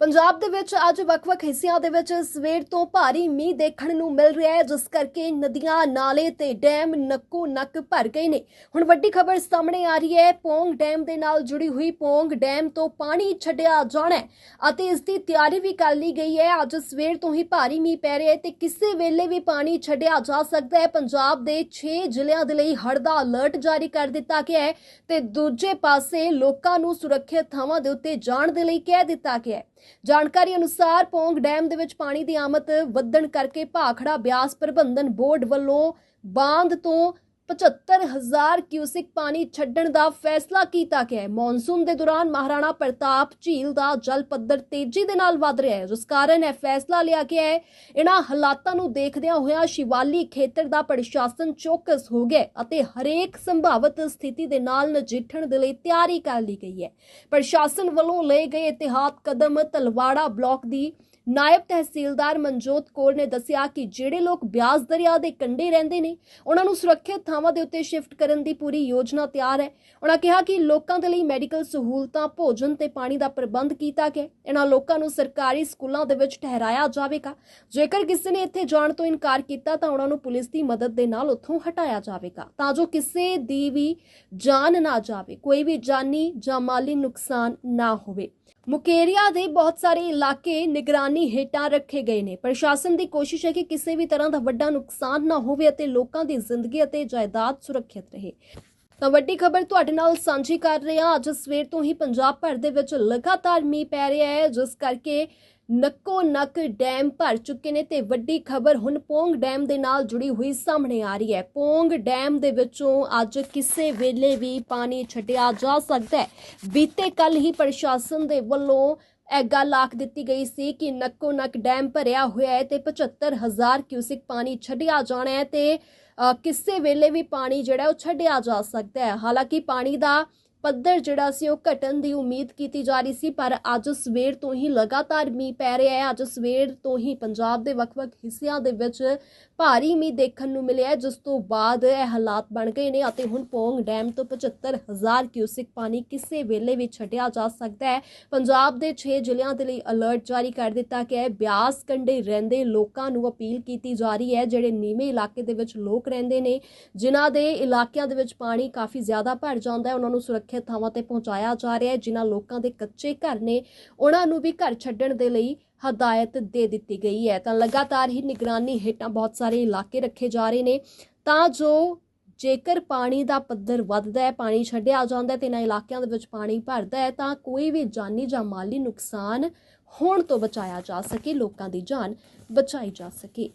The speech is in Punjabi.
ਪੰਜਾਬ ਦੇ ਵਿੱਚ ਅੱਜ ਵੱਖ-ਵੱਖ ਹਿੱਸਿਆਂ ਦੇ ਵਿੱਚ ਸਵੇਰ ਤੋਂ ਭਾਰੀ ਮੀਂਹ ਦੇਖਣ ਨੂੰ ਮਿਲ ਰਿਹਾ ਹੈ, ਜਿਸ ਕਰਕੇ ਨਦੀਆਂ, ਨਾਲੇ ਤੇ ਡੈਮ ਨੱਕੋ ਨੱਕ ਭਰ ਗਏ ਨੇ। ਹੁਣ ਵੱਡੀ ਖਬਰ ਸਾਹਮਣੇ ਆ ਰਹੀ ਹੈ, ਪੌਂਗ ਡੈਮ ਦੇ ਨਾਲ ਜੁੜੀ ਹੋਈ ਪੌਂਗ ਡੈਮ ਤੋਂ ਪਾਣੀ ਛੱਡਿਆ ਜਾਣਾ ਹੈ ਅਤੇ ਇਸ ਦੀ ਤਿਆਰੀ ਵੀ ਕਰ ਲਈ ਗਈ ਹੈ। ਅੱਜ ਸਵੇਰ ਤੋਂ ਹੀ ਭਾਰੀ ਮੀਂਹ ਪੈ ਰਿਹਾ ਹੈ ਤੇ ਕਿਸੇ ਵੇਲੇ ਵੀ ਪਾਣੀ ਛੱਡਿਆ ਜਾ ਸਕਦਾ ਹੈ। ਪੰਜਾਬ ਦੇ 6 ਜ਼ਿਲ੍ਹਿਆਂ ਦੇ ਲਈ ਹੜ੍ਹ ਦਾ ਅਲਰਟ ਜਾਰੀ ਕਰ ਦਿੱਤਾ ਗਿਆ ਹੈ ਤੇ ਦੂਜੇ ਪਾਸੇ ਲੋਕਾਂ ਨੂੰ ਸੁਰੱਖਿਅਤ ਥਾਵਾਂ ਦੇ ਉੱਤੇ ਜਾਣ ਦੇ ਲਈ ਕਹਿ ਦਿੱਤਾ ਗਿਆ ਹੈ। ਜਾਣਕਾਰੀ ਅਨੁਸਾਰ ਪੌਂਗ ਡੈਮ ਦੇ ਵਿੱਚ ਪਾਣੀ ਦੀ ਆਮਦ ਵਧਣ ਕਰਕੇ ਭਾਖੜਾ ਬਿਆਸ ਪ੍ਰਬੰਧਨ ਬੋਰਡ ਵੱਲੋਂ ਬਾਂਧ ਤੋਂ 75000 ਕਿਊਸਿਕ ਪਾਣੀ ਛੱਡਣ ਦਾ ਫੈਸਲਾ ਕੀਤਾ ਗਿਆ ਹੈ। ਮੌਨਸੂਨ ਦੇ ਦੌਰਾਨ ਮਹਾਰਾਣਾ ਪ੍ਰਤਾਪ ਝੀਲ ਦਾ ਜਲ ਪੱਧਰ ਤੇਜ਼ੀ ਦੇ ਨਾਲ ਵਧ ਰਿਹਾ ਹੈ। ਜਿਸ ਕਾਰਨ ਇਹ ਫੈਸਲਾ ਲਿਆ ਗਿਆ ਹੈ। ਇਹਨਾਂ ਹਾਲਾਤਾਂ ਨੂੰ ਦੇਖਦਿਆਂ ਹੋਇਆਂ ਸ਼ਿਵਾਲੀ ਖੇਤਰ ਦਾ ਪ੍ਰਸ਼ਾਸਨ ਚੌਕਸ ਹੋ ਗਿਆ ਅਤੇ ਹਰੇਕ ਸੰਭਾਵਿਤ ਸਥਿਤੀ ਦੇ ਨਾਲ ਨਜਿੱਠਣ ਦੇ ਲਈ ਤਿਆਰੀ ਕਰ ਲਈ ਗਈ ਹੈ। ਪ੍ਰਸ਼ਾਸਨ ਵੱਲੋਂ ਲਏ ਗਏ ਇਤਿਹਾਤ ਕਦਮ ਤਲਵਾੜਾ ਬਲਾਕ ਦੀ ਨਾਇਬ ਤਹਿਸੀਲਦਾਰ ਮਨਜੋਤ ਕੌਰ ਨੇ ਦੱਸਿਆ ਕਿ ਜਿਹੜੇ ਲੋਕ ਬਿਆਸ ਦਰਿਆ ਦੇ ਕੰਢੇ ਰਹਿੰਦੇ ਨੇ, ਉਹਨਾਂ ਨੂੰ ਸੁਰੱਖਿਅਤ ਥਾਵਾਂ ਦੇ ਉੱਤੇ ਸ਼ਿਫਟ ਕਰਨ ਦੀ ਪੂਰੀ ਯੋਜਨਾ ਤਿਆਰ ਹੈ। ਉਹਨਾਂ ਕਿਹਾ ਕਿ ਲੋਕਾਂ ਦੇ ਲਈ ਮੈਡੀਕਲ ਸਹੂਲਤਾਂ, ਭੋਜਨ ਤੇ ਪਾਣੀ ਦਾ ਪ੍ਰਬੰਧ ਕੀਤਾ ਗਿਆ ਇਹਨਾਂ ਲੋਕਾਂ ਨੂੰ ਸਰਕਾਰੀ ਸਕੂਲਾਂ ਦੇ ਵਿੱਚ ਠਹਿਰਾਇਆ ਜਾਵੇਗਾ। ਜੇਕਰ ਕਿਸੇ ਨੇ ਇੱਥੇ ਜਾਣ ਤੋਂ ਇਨਕਾਰ ਕੀਤਾ, ਤਾਂ ਉਹਨਾਂ ਨੂੰ ਪੁਲਿਸ ਦੀ ਮਦਦ ਦੇ ਨਾਲ ਉੱਥੋਂ ਹਟਾਇਆ ਜਾਵੇਗਾ। ਤਾਂ ਜੋ ਕਿਸੇ ਦੀ ਵੀ ਜਾਨ ਨਾ ਜਾਵੇ, ਕੋਈ ਵੀ ਜਾਨੀ ਜਾਂ ਮਾਲੀ ਨੁਕਸਾਨ ਨਾ ਹੋਵੇ। ਮੁਕੇਰੀਆ ਦੇ ਬਹੁਤ ਸਾਰੇ ਇਲਾਕੇ ਨਿਗਰਾਨੀ ਹੇਠਾਂ ਰੱਖੇ ਗਏ ਨੇ। ਪ੍ਰਸ਼ਾਸਨ ਦੀ ਕੋਸ਼ਿਸ਼ ਹੈ ਕਿ ਕਿਸੇ ਵੀ ਤਰ੍ਹਾਂ ਦਾ ਵੱਡਾ ਨੁਕਸਾਨ ਨਾ ਹੋਵੇ ਅਤੇ ਲੋਕਾਂ ਦੀ ਜ਼ਿੰਦਗੀ ਅਤੇ ਜਾਇਦਾਦ ਸੁਰੱਖਿਅਤ ਰਹੇ। ਤਾਂ ਵੱਡੀ ਖਬਰ ਤੁਹਾਡੇ ਨਾਲ ਸਾਂਝੀ ਕਰ ਰਹੇ ਹਾਂ। ਅੱਜ ਸਵੇਰ ਤੋਂ ਹੀ ਪੰਜਾਬ ਭਰ ਦੇ ਵਿੱਚ ਲਗਾਤਾਰ ਮੀਂਹ ਪੈ ਰਿਹਾ ਹੈ। ਜਿਸ ਕਰਕੇ ਨੱਕੋ ਨੱਕ ਡੈਮ ਭਰ ਚੁੱਕੇ ਨੇ ਤੇ ਵੱਡੀ ਖਬਰ ਹੁਣ ਪੋਂਗ ਡੈਮ ਦੇ ਨਾਲ ਜੁੜੀ ਹੋਈ ਸਾਹਮਣੇ ਆ ਰਹੀ ਹੈ। ਪੋਂਗ ਡੈਮ ਦੇ ਵਿੱਚੋਂ ਅੱਜ ਕਿਸੇ ਵੇਲੇ ਵੀ ਪਾਣੀ ਛੱਡਿਆ ਜਾ ਸਕਦਾ ਹੈ। ਬੀਤੇ ਕੱਲ ਹੀ ਪ੍ਰਸ਼ਾਸਨ ਦੇ ਵੱਲੋਂ ਇਹ ਗੱਲ ਆਖ ਦਿੱਤੀ ਗਈ ਸੀ ਕਿ ਨੱਕੋ ਨੱਕ ਡੈਮ ਭਰਿਆ ਹੋਇਆ ਹੈ ਤੇ 75000 ਕਿਊਸਿਕ ਪਾਣੀ ਛੱਡਿਆ ਜਾਣਾ ਹੈ ਤੇ ਕਿਸੇ ਵੇਲੇ ਵੀ ਪਾਣੀ ਜਿਹੜਾ ਉਹ ਛੱਡਿਆ ਜਾ ਸਕਦਾ ਹੈ। ਹਾਲਾਂਕਿ ਪਾਣੀ ਦਾ ਪੱਧਰ ਜਿਹੜਾ ਸੀ ਉਹ ਘਟਣ ਦੀ ਉਮੀਦ ਕੀਤੀ ਜਾ ਰਹੀ ਸੀ, ਪਰ ਅੱਜ ਸਵੇਰ ਤੋਂ ਹੀ ਲਗਾਤਾਰ ਮੀਂਹ ਪੈ ਰਿਹਾ ਹੈ। ਅੱਜ ਸਵੇਰ ਤੋਂ ਹੀ ਪੰਜਾਬ ਦੇ ਵੱਖ-ਵੱਖ ਹਿੱਸਿਆਂ ਦੇ ਵਿੱਚ ਭਾਰੀ ਮੀਂਹ ਦੇਖਣ ਨੂੰ ਮਿਲਿਆ ਜਿਸ ਤੋਂ ਬਾਅਦ ਇਹ ਹਾਲਾਤ ਬਣ ਗਏ ਨੇ ਅਤੇ ਹੁਣ ਪੋਂਗ ਡੈਮ ਤੋਂ 75000 ਕਿਊਸਿਕ ਪਾਣੀ ਕਿਸੇ ਵੇਲੇ ਵੀ ਛੱਡਿਆ ਜਾ ਸਕਦਾ ਹੈ। ਪੰਜਾਬ ਦੇ 6 ਜ਼ਿਲ੍ਹਿਆਂ ਦੇ ਲਈ ਅਲਰਟ ਜਾਰੀ ਕਰ ਦਿੱਤਾ ਗਿਆ ਹੈ। ਬਿਆਸ, ਕੰਢੇ ਰਹਿੰਦੇ ਲੋਕਾਂ ਨੂੰ ਅਪੀਲ ਕੀਤੀ ਜਾ ਰਹੀ ਹੈ, ਜਿਹੜੇ ਨੀਵੇਂ ਇਲਾਕੇ ਦੇ ਵਿੱਚ ਲੋਕ ਰਹਿੰਦੇ ਨੇ, ਜਿਨ੍ਹਾਂ ਦੇ ਇਲਾਕਿਆਂ ਦੇ ਵਿੱਚ ਪਾਣੀ ਕਾਫੀ ਜ਼ਿਆਦਾ ਭਰ ਜਾਂਦਾ ਹੈ, ਉਹਨਾਂ ਨੂੰ ਸੁਰੱਖਿਆ ਸੁਰੱਖਿਅਤ ਥਾਵਾਂ ਤੇ ਪਹੁੰਚਾਇਆ ਜਾ ਰਿਹਾ ਹੈ, ਜਿਨ੍ਹਾਂ ਲੋਕਾਂ ਦੇ ਕੱਚੇ ਘਰ ਨੇ ਉਹਨਾਂ ਨੂੰ ਵੀ ਘਰ ਛੱਡਣ ਦੇ ਲਈ ਹਦਾਇਤ ਦੇ ਦਿੱਤੀ ਗਈ ਹੈ। ਤਾਂ ਲਗਾਤਾਰ ਹੀ ਨਿਗਰਾਨੀ ਹੇਠਾਂ ਬਹੁਤ ਸਾਰੇ ਇਲਾਕੇ ਰੱਖੇ ਜਾ ਰਹੇ ਨੇ। ਤਾਂ ਜੋ ਜੇਕਰ ਪਾਣੀ ਦਾ ਪੱਧਰ ਵੱਧਦਾ ਹੈ, ਪਾਣੀ ਛੱਡਿਆ ਜਾਂਦਾ ਹੈ ਤੇ ਇਹਨਾਂ ਇਲਾਕਿਆਂ ਦੇ ਵਿੱਚ ਪਾਣੀ ਭਰਦਾ ਹੈ, ਤਾਂ ਕੋਈ ਵੀ ਜਾਨੀ ਜਾਂ ਮਾਲੀ ਨੁਕਸਾਨ ਹੋਣ ਤੋਂ ਬਚਾਇਆ ਜਾ ਸਕੇ, ਲੋਕਾਂ ਦੀ ਜਾਨ ਬਚਾਈ ਜਾ ਸਕੇ।